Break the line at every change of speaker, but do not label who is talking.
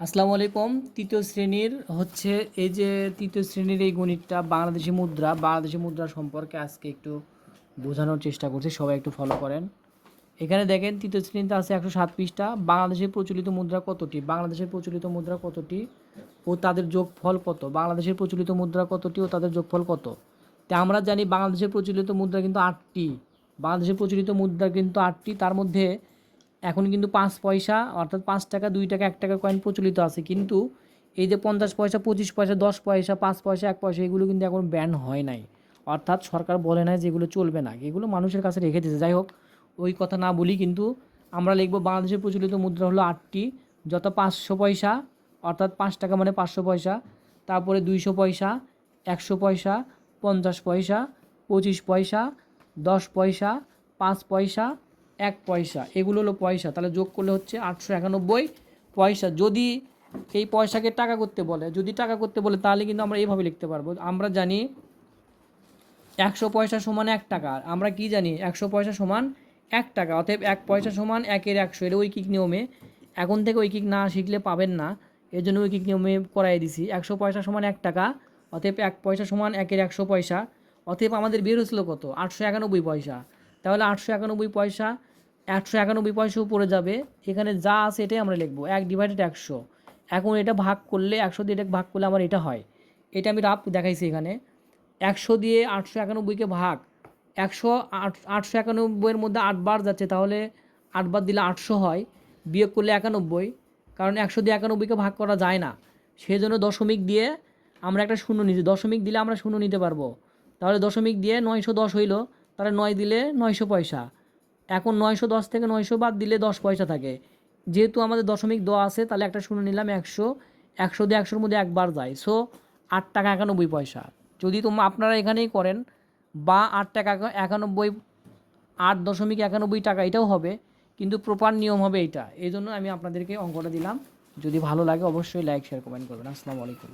আসসালামু আলাইকুম। তৃতীয় শ্রেণির হচ্ছে এই যে তৃতীয় শ্রেণির এই গণিতটা বাংলাদেশি মুদ্রা বাংলাদেশি মুদ্রা সম্পর্কে আজকে একটু বোঝানোর চেষ্টা করছি, সবাই একটু ফলো করেন। এখানে দেখেন তৃতীয় শ্রেণীতে আছে একশো সাত পৃষ্ঠা। বাংলাদেশের প্রচলিত মুদ্রা কতটি? বাংলাদেশের প্রচলিত মুদ্রা কতটি ও তাদের যোগফল কত? বাংলাদেশের প্রচলিত মুদ্রা কতটি ও তাদের যোগফল কত? তা আমরা জানি বাংলাদেশের প্রচলিত মুদ্রা কিন্তু আটটি। বাংলাদেশের প্রচলিত মুদ্রা কিন্তু আটটি, তার মধ্যে এখন কিন্তু পাঁচ পয়সা, অর্থাৎ পাঁচ টাকা, দুই টাকা, এক টাকা কয়েন প্রচলিত আছে। কিন্তু এই যে পঞ্চাশ পয়সা, পঁচিশ পয়সা, দশ পয়সা, পাঁচ পয়সা, এক পয়সা, এগুলো কিন্তু এখন ব্যান হয় নাই। অর্থাৎ সরকার বলে নাই যে এগুলো চলবে না। এগুলো মানুষের কাছে রেখে দিয়েছে। যাই হোক, ওই কথা না বলি, কিন্তু আমরা লিখব বাংলাদেশের প্রচলিত মুদ্রা হলো আটটি। যত পাঁচশো পয়সা, অর্থাৎ পাঁচ টাকা মানে পাঁচশো পয়সা, তারপরে দুইশো পয়সা, একশো পয়সা, পঞ্চাশ পয়সা, পঁচিশ পয়সা, দশ পয়সা, পাঁচ পয়সা এক পয়সা, এগুলো হলো পয়সা। তাহলে যোগ করলে হচ্ছে আটশো একানব্বই পয়সা। যদি এই পয়সাকে টাকা করতে বলে, যদি টাকা করতে বলে, তাহলে কিন্তু আমরা এইভাবে লিখতে পারব। আমরা জানি একশো পয়সা সমান এক টাকা। আমরা কি জানি? একশো পয়সা সমান এক টাকা। অতএব এক পয়সা সমান একের একশো। এটা ঐকিক নিয়মে। এখন থেকে ঐকিক না শিখলে পাবেন না। এর জন্য ঐকিক নিয়মে করাই দিছি। একশো পয়সা সমান এক টাকা, অতএব এক পয়সা সমান একের একশো পয়সা। অতএব আমাদের বের হয়েছিল কত? আটশো একানব্বই পয়সা। তাহলে আটশো একানব্বই পয়সা, একশো একানব্বই পয়সা উপরে যাবে। এখানে যা আছে এটাই আমরা লিখব। এক ডিভাইডেড একশো। এখন এটা ভাগ করলে, একশো দিয়ে এটা ভাগ করলে আমার এটা হয়। এটা আমি রাফ দেখাইছি এখানে। একশো দিয়ে আটশো একানব্বইকে ভাগ, একশো আট, আটশো একানব্বইয়ের মধ্যে আটবার যাচ্ছে, তাহলে আটবার দিলে আটশো হয়। বিয়োগ করলে একানব্বই। কারণ একশো দিয়ে একানব্বইকে ভাগ করা যায় না। সেই জন্য দশমিক দিয়ে আমরা একটা শূন্য নিচ্ছি। দশমিক দিলে আমরা শূন্য নিতে পারব। তাহলে দশমিক দিয়ে নয়শো দশ হইল। তাহলে নয় দিলে নয়শো পয়সা। এখন নয়শো দশ থেকে নয়শো বাদ দিলে দশ পয়সা থাকে। যেহেতু আমাদের দশমিক দ আছে, তাহলে একটা শুনে নিলাম একশো একশো দিয়ে একশোর মধ্যে একবার যায়। সো আট টাকা একানব্বই পয়সা। যদি তোমরা আপনারা এখানেই করেন, বা আট টাকা একানব্বই, আট দশমিক একানব্বই টাকা, এটাও হবে। কিন্তু প্রপার নিয়ম হবে এটা এই জন্য আমি আপনাদেরকে অঙ্কটা দিলাম। যদি ভালো লাগে অবশ্যই লাইক শেয়ার কমেন্ট করবেন। আসসালামু আলাইকুম।